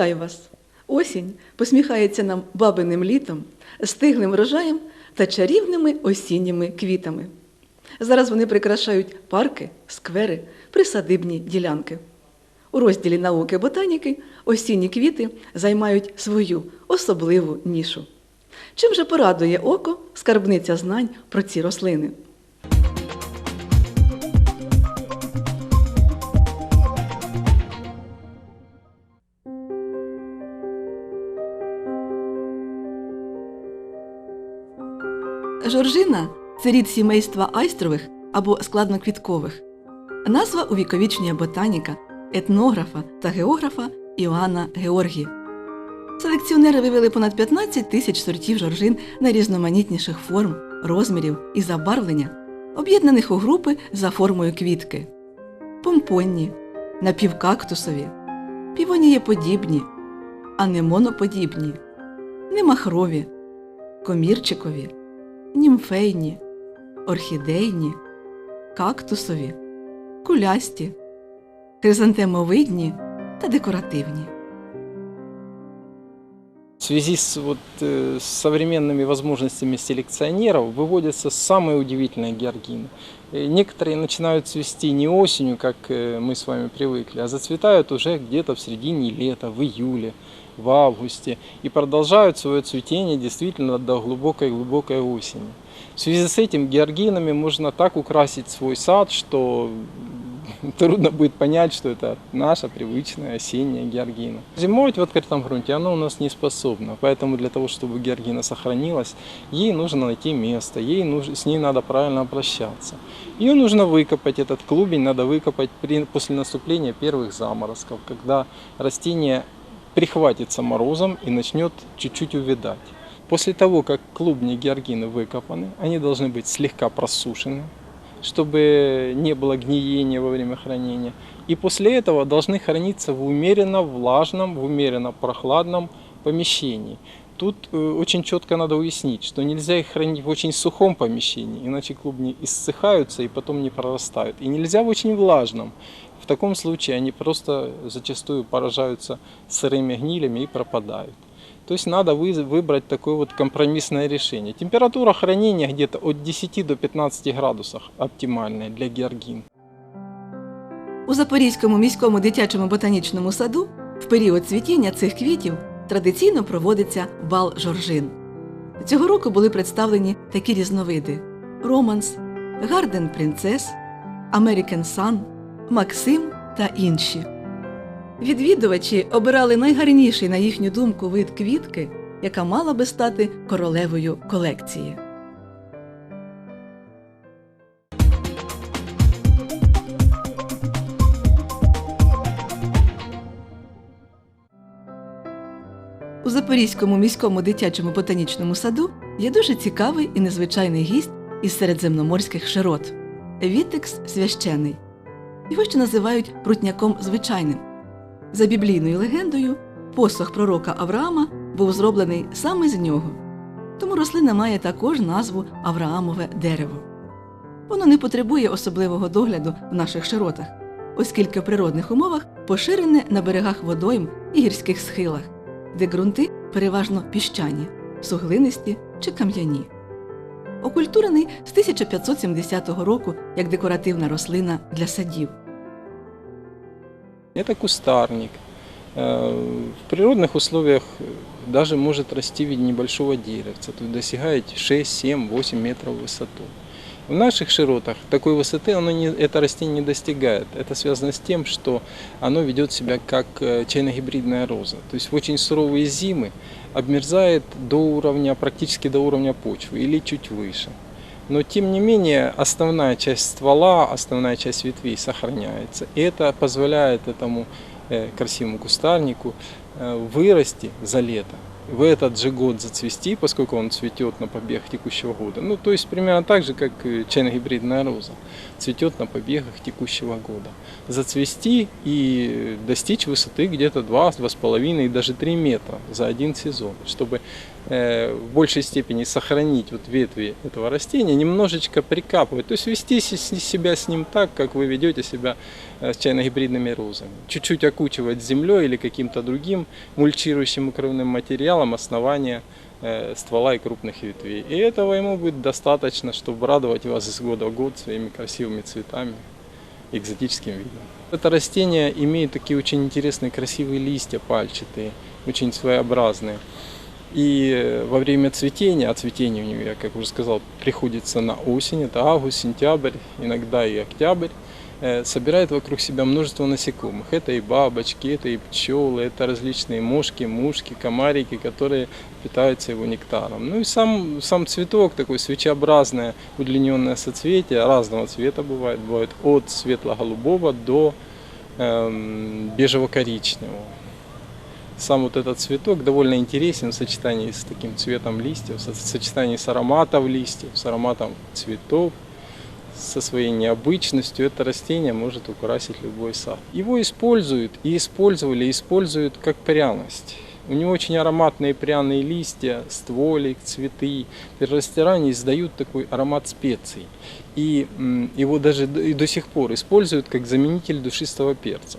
Вітаю вас! Осінь посміхається нам бабиним літом, стиглим врожаєм та чарівними осінніми квітами. Зараз вони прикрашають парки, сквери, присадибні ділянки. У розділі науки ботаніки осінні квіти займають свою особливу нішу. Чим же порадує око скарбниця знань про ці рослини? Жоржина це рід сімейства айстрових або складноквіткових. Назва увіковічнює ботаніка, етнографа та географа Іоанна Георгі. Селекціонери вивели понад 15 тисяч сортів жоржин найрізноманітніших форм, розмірів і забарвлення, об'єднаних у групи за формою квітки: помпонні, напівкактусові, півонієподібні, анемоноподібні, немахрові, комірчикові, німфейні, орхідейні, кактусові, кулясті, хризантемовидні та декоративні. Связи с, вот, э, с современными возможностями селекционеров выводятся самые удивительные георгины. Э, Некоторые начинают цвести не осенью, как э, мы с вами привыкли, а зацветают уже где-то в середине лета, в июле, в августе и продолжают свое цветение действительно до глубокой-глубокой осени. В связи с этим георгинами можно так украсить свой сад, что трудно будет понять, что это наша привычная осенняя георгина. Зимовать в открытом грунте она у нас не способна, поэтому для того, чтобы георгина сохранилась, ей нужно найти место, ей нужно, с ней надо правильно обращаться. Ее нужно выкопать, этот клубень надо выкопать при, после наступления первых заморозков, когда растение прихватится морозом и начнет чуть-чуть увядать. После того, как клубни георгины выкопаны, они должны быть слегка просушены, чтобы не было гниения во время хранения. И после этого должны храниться в умеренно влажном, в умеренно прохладном помещении. Тут э, очень четко надо уяснить, что нельзя их хранить в очень сухом помещении, иначе клубни иссыхаются и потом не прорастают. И нельзя в очень влажном. В таком случае они просто зачастую поражаются сырыми гнилями и пропадают. То есть надо вы- выбрать такое вот компромиссное решение. Температура хранения где-то от 10 до 15 градусов оптимальная для георгин. У Запорізькому міському дитячому ботанічному саду в період цвітіння цих квітів традиційно проводиться бал жоржин. Цього року були представлені такі різновиди: Романс, Гарден Принцес, Американ Сан, Максим та інші. Відвідувачі обирали найгарніший, на їхню думку, вид квітки, яка мала би стати королевою колекції. У Запорізькому міському дитячому ботанічному саду є дуже цікавий і незвичайний гість із середземноморських широт Вітекс священий. Його ще називають прутняком звичайним. За біблійною легендою, посох пророка Авраама був зроблений саме з нього. Тому рослина має також назву Авраамове дерево. Воно не потребує особливого догляду в наших широтах, оскільки в природних умовах поширене на берегах водойм і гірських схилах, де ґрунти переважно піщані, суглинисті чи кам'яні. Окультурений з 1570 року як декоративна рослина для садів. Это кустарник. Э, В природных условиях даже может расти в виде небольшого деревца, то есть достигает 6, 7, 8 метров в высоту. В наших широтах такой высоты оно не, это растение не достигает. Это связано с тем, что оно ведет себя как э, чайно-гибридная роза. То есть в очень суровые зимы обмерзает до уровня, практически до уровня почвы или чуть выше. Но тем не менее основная часть ствола, основная часть ветвей сохраняется. И это позволяет этому э, красивому кустарнику э, вырасти за лето. В этот же год зацвести, поскольку он цветет на побегах текущего года. Ну, то есть примерно так же, как э, чайно-гибридная роза цветет на побегах текущего года. Зацвести и достичь высоты где-то 2, 2,5 и даже 3 метра за один сезон, чтобы в большей степени сохранить вот ветви этого растения, немножечко прикапывать, то есть вести себя с ним так, как вы ведете себя э, с чайно-гибридными розами. Чуть-чуть окучивать землей или каким-то другим мульчирующим укрывным материалом основания э, ствола и крупных ветвей. И этого ему будет достаточно, чтобы радовать вас из года в год своими красивыми цветами, экзотическим видом. Это растение имеет такие очень интересные красивые листья пальчатые, очень своеобразные. И э, во время цветения, а цветение у нее, я как уже сказал, приходится на осень, это август, сентябрь, иногда и октябрь, э, собирает вокруг себя множество насекомых. Это и бабочки, это и пчелы, это различные мошки, мушки, комарики, которые питаются его нектаром. Ну и сам, сам цветок такой свечеобразное удлиненное соцветие, разного цвета бывает, бывает от светло-голубого до эм, бежево-коричневого. Сам вот этот цветок довольно интересен в сочетании с таким цветом листьев, в сочетании с ароматом листьев, с ароматом цветов, со своей необычностью. Это растение может украсить любой сад. Его используют и использовали, используют как пряность. У него очень ароматные пряные листья, стволик, цветы. Первостиране издают такой аромат специй. И его даже и до сих пор используют как заменитель душистого перца.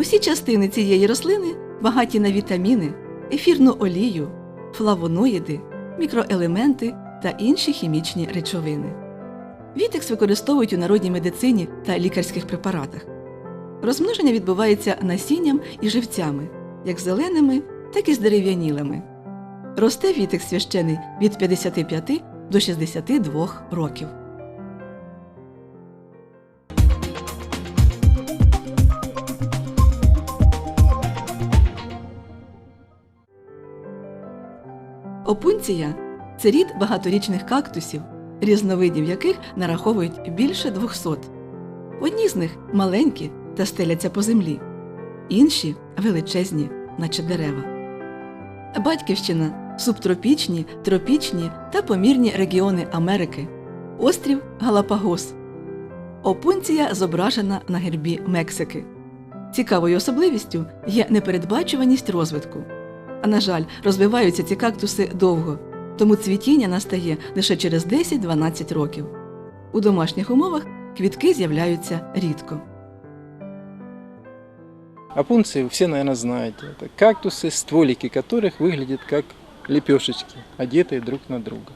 Усі частини цієї рослини багаті на вітаміни, ефірну олію, флавоноїди, мікроелементи та інші хімічні речовини. Вітекс використовують у народній медицині та лікарських препаратах. Розмноження відбувається насінням і живцями, як зеленими, так і здерев'янілими. Росте вітекс священий від 55 до 62 років. Опунція це рід багаторічних кактусів, різновидів яких нараховують більше 200. Одні з них маленькі та стеляться по землі, інші величезні, наче дерева. Батьківщина субтропічні, тропічні та помірні регіони Америки, острів Галапагос. Опунція зображена на гербі Мексики. Цікавою особливістю є непередбачуваність розвитку. А на жаль, розвиваються ці кактуси довго, тому цвітіння настає лише через 10-12 років. У домашніх умовах квітки з'являються рідко. Опунции вы все, наверное, знаете. Это кактусы, стволики которых выглядят как лепешечки, одетые друг на друга.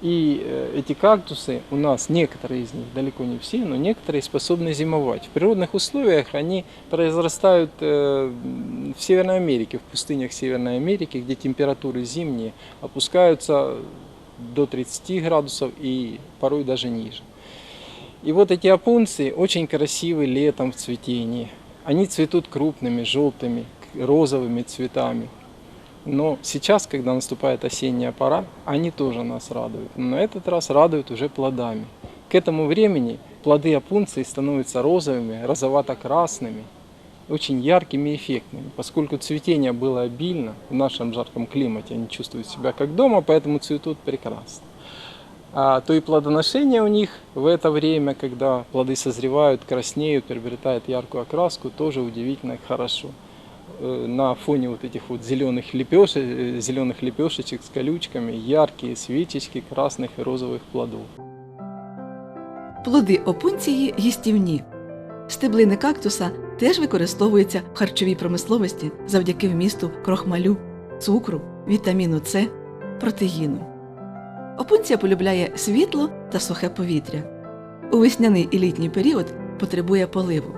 И э, эти кактусы у нас, некоторые из них, далеко не все, но некоторые способны зимовать. В природных условиях они произрастают э, в Северной Америке, в пустынях Северной Америки, где температуры зимние опускаются до 30 градусов и порой даже ниже. И вот эти опунции очень красивы летом в цветении. Они цветут крупными, желтыми, розовыми цветами. Но сейчас, когда наступает осенняя пора, они тоже нас радуют. Но на этот раз радуют уже плодами. К этому времени плоды опунции становятся розовыми, розовато-красными, очень яркими и эффектными. Поскольку цветение было обильно в нашем жарком климате, они чувствуют себя как дома, поэтому цветут прекрасно. А, то и плодоношение у них в это время, когда плоды созревают, краснеют, приобретают яркую окраску, тоже удивительно хорошо. Э, На фоне вот этих вот зеленых, лепешек, зеленых лепешечек с колючками яркие свечечки красных и розовых плодов. Плоди опунції їстівні. Стеблини кактуса теж використовуються в харчовій промисловості завдяки вмісту крохмалю, цукру, вітаміну С, протеїну. Опунція полюбляє світло та сухе повітря. У весняний і літній період потребує поливу.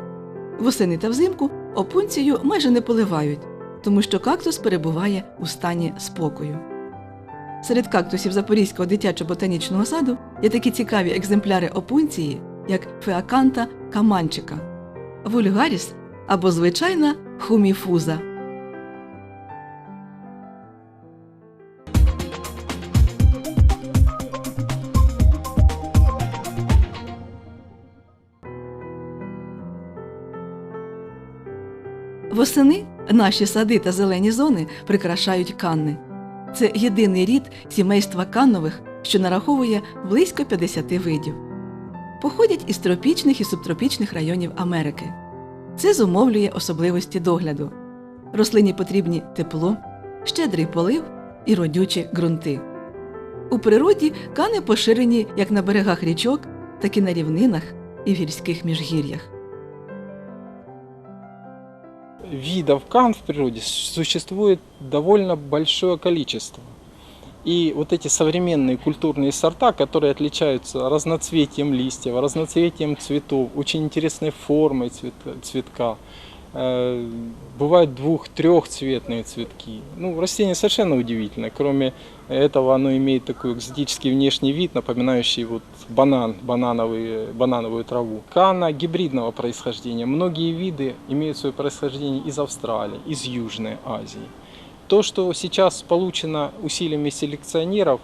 Восени та взимку опунцію майже не поливають, тому що кактус перебуває у стані спокою. Серед кактусів Запорізького дитячо-ботанічного саду є такі цікаві екземпляри опунції, як феаканта каманчика, вульгаріс або звичайна хуміфуза. Восени наші сади та зелені зони прикрашають канни. Це єдиний рід сімейства каннових, що нараховує близько 50 видів. Походять із тропічних і субтропічних районів Америки. Це зумовлює особливості догляду. Рослині потрібні тепло, щедрий полив і родючі ґрунти. У природі кани поширені як на берегах річок, так і на рівнинах, і в гірських міжгір'ях. Видов кан в природе существует довольно большое количество. И вот эти современные культурные сорта, которые отличаются разноцветием листьев, разноцветием цветов, очень интересной формой цвет- цветка, э, бывают двух-трехцветные цветки. Ну, растение совершенно удивительное. Кроме этого, оно имеет такой экзотический внешний вид, напоминающий вот банан, банановый, банановую траву. Кана гибридного происхождения. Многие виды имеют свое происхождение из Австралии, из Южной Азии. То, что сейчас получено усилиями селекционеров,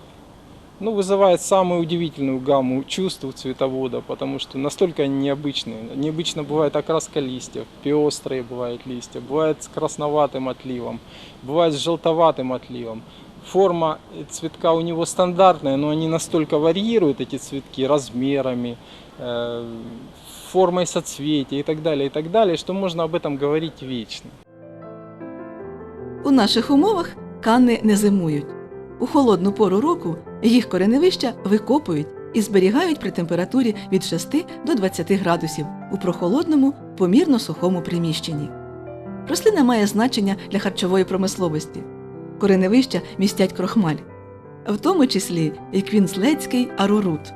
ну, вызывает самую удивительную гамму чувств у цветовода, потому что настолько они необычные. Необычно бывает окраска листьев, пестрые бывают листья, бывает с красноватым отливом, бывает с желтоватым отливом. Форма цветка у него стандартная, но они настолько варьируют эти цветки размерами, э, формой соцветия и так далее, и так далее, что можно об этом говорить вечно. У наших умовах кани не зимують. У холодну пору року їх кореневища викопують і зберігають при температурі від 6 до 20 градусів у прохолодному, помірно сухому приміщенні. Рослина має значення для харчової промисловості. Кореневища містять крохмаль, в тому числі і квінслецький арорут.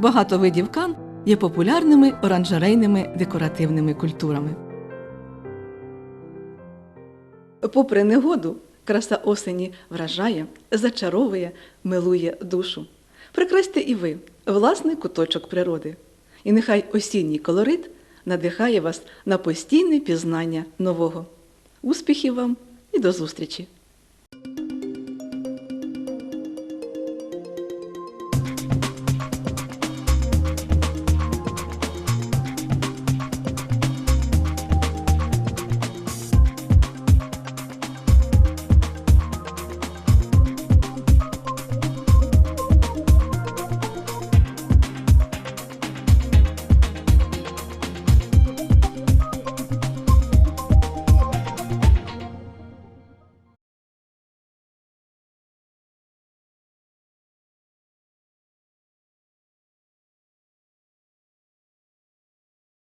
Багато видів кан є популярними оранжерейними декоративними культурами. Попри негоду, краса осені вражає, зачаровує, милує душу. Прикрасьте і ви власний куточок природи. І нехай осінній колорит надихає вас на постійне пізнання нового. Успіхів вам і до зустрічі!